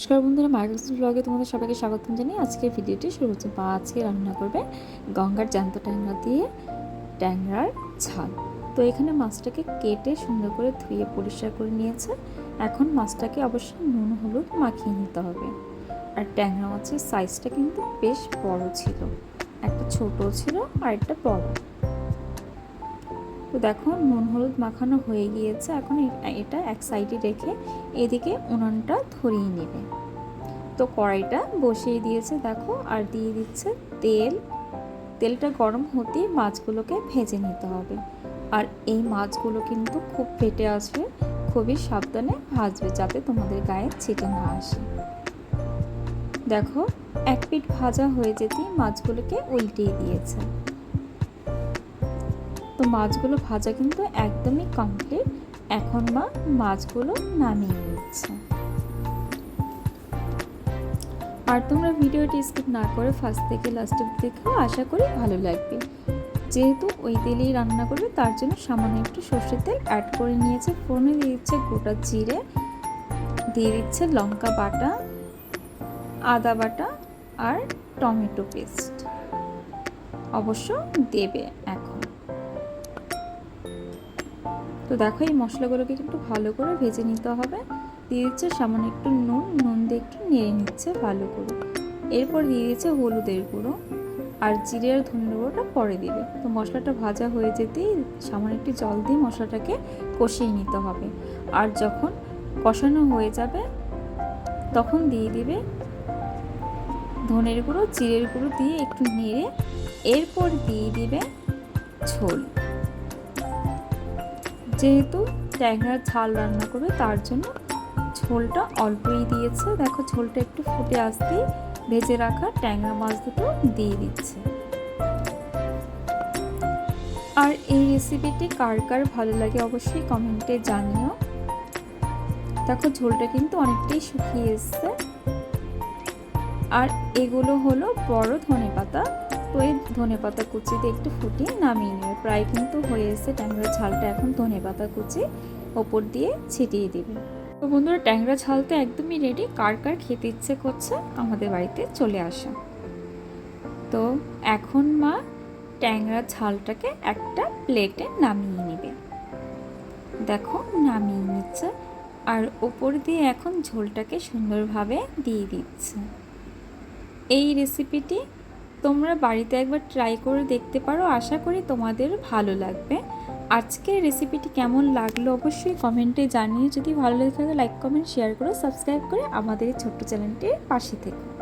নমস্কার বন্ধুরা মার্কেটস ব্লগে তোমাদের সবাইকে স্বাগতম জানিয়ে আজকের ভিডিওটি শুরু হচ্ছে। বা আজকে রান্না করবে গঙ্গার জ্যান্ত ট্যাংরা দিয়ে ট্যাংরার ঝাল। তো এখানে মাছটাকে কেটে সুন্দর করে ধুয়ে পরিষ্কার করে নিয়েছে। এখন মাছটাকে অবশ্যই নুন, হলুদ মাখিয়ে নিতে হবে। আর ট্যাংরা মাছের সাইজটা কিন্তু বেশ বড় ছিল। একটা ছোট ছিল আর একটা বড়। তো দেখো নুন হলুদ মাখানো হয়ে গিয়েছে। এখন এটা এক সাইডে রেখে এদিকে উনানটা ধরিয়ে নেবে। তো কড়াইটা বসিয়ে দিয়েছে দেখো আর দিয়ে দিচ্ছে তেল। তেলটা গরম হতেই মাছগুলোকে ভেজে নিতে হবে। আর এই মাছগুলো কিন্তু খুব ফেটে আসবে খুবই সাবধানে ভাজবে যাতে তোমাদের গায়ে ছিটে না আসে। দেখো এক পিঠ ভাজা হয়ে যেতেই মাছগুলোকে উল্টিয়ে দিয়েছে। তো মাছগুলো ভাজা কিন্তু একদমই কমপ্লিট এখন মা মাছগুলো নামিয়ে নিচ্ছে। আর তোমরা ভিডিওটি স্কিপ না করে ফার্স্ট থেকে লাস্ট অব্দি দেখো, আশা করি ভালো লাগবে। যেহেতু ওই তেলেই রান্না করবে, তার জন্য সামান্য একটু সর্ষের তেল অ্যাড করে নিয়েছে। ফোড়নে দিয়ে দিচ্ছে গোটা জিরে, দিয়ে দিচ্ছে লঙ্কা বাটা, আদা বাটা আর টমেটো পেস্ট অবশ্য দেবে এখন। তো দেখো এই মশলাগুলোকে একটু ভালো করে ভেজে নিতে হবে। দিয়ে দিচ্ছে সামান্য একটু নুন নুন দিয়ে একটু নেড়ে নিচ্ছে ভালো করে। এরপর দিয়ে দিচ্ছে হলুদের গুঁড়ো আর জিরে আর ধনে গুঁড়োটা পরে দিবে। তো মশলাটা ভাজা হয়ে যেতেই সামান্য একটু জল দিয়ে মশলাটাকে কষিয়ে নিতে হবে। আর যখন কষানো হয়ে যাবে, তখন দিয়ে দিবে ধনের গুঁড়ো, জিরের গুঁড়ো দিয়ে একটু নেড়ে। এরপর দিয়ে দিবে ঝোল। যেহেতু ট্যাংরার ঝাল রান্না করবে, তার জন্য ঝোলটা অল্পই দিয়েছে। দেখো ঝোলটা একটু ফুটে আসতেই ভেজে রাখা ট্যাংরা মাছ দুটো দিয়ে দিচ্ছে। আর এই রেসিপিটি কার কার ভালো লাগে অবশ্যই কমেন্টে জানিও। দেখো ঝোলটা কিন্তু অনেকটাই শুকিয়ে এসছে। আর এগুলো হলো বড় ধনে পাতা তো ধনে পাতা কুচি দিয়ে একটু ফুটিয়ে নামিয়ে নেবে প্রায় কিন্তু হয়ে এসেছে ট্যাংরা ঝালটা এখন ধনে পাতা কুচি ওপর দিয়ে ছিটিয়ে দেবে। তো বন্ধুরা, ট্যাংরা ঝাল তো একদমই রেডি কার কার খেতে ইচ্ছে করছে আমাদের বাড়িতে চলে আসা। তো এখন মা ট্যাংরা ঝালটাকে একটা প্লেটে নামিয়ে নেবে। দেখো, নামিয়ে নিচ্ছে আর ওপর দিয়ে এখন ঝোলটাকে সুন্দরভাবে দিয়ে দিচ্ছে। এই রেসিপিটি তোমরা বাড়িতে একবার ট্রাই করে দেখতে পারো। আশা করি তোমাদের ভালো লাগবে। আজকের রেসিপিটি কেমন লাগল অবশ্যই কমেন্টে জানিয়ে যদি ভালো লেগে থাকে লাইক কমেন্ট শেয়ার করো সাবস্ক্রাইব করে আমাদের এই ছোট্ট চ্যানেলটির পাশে থেকো।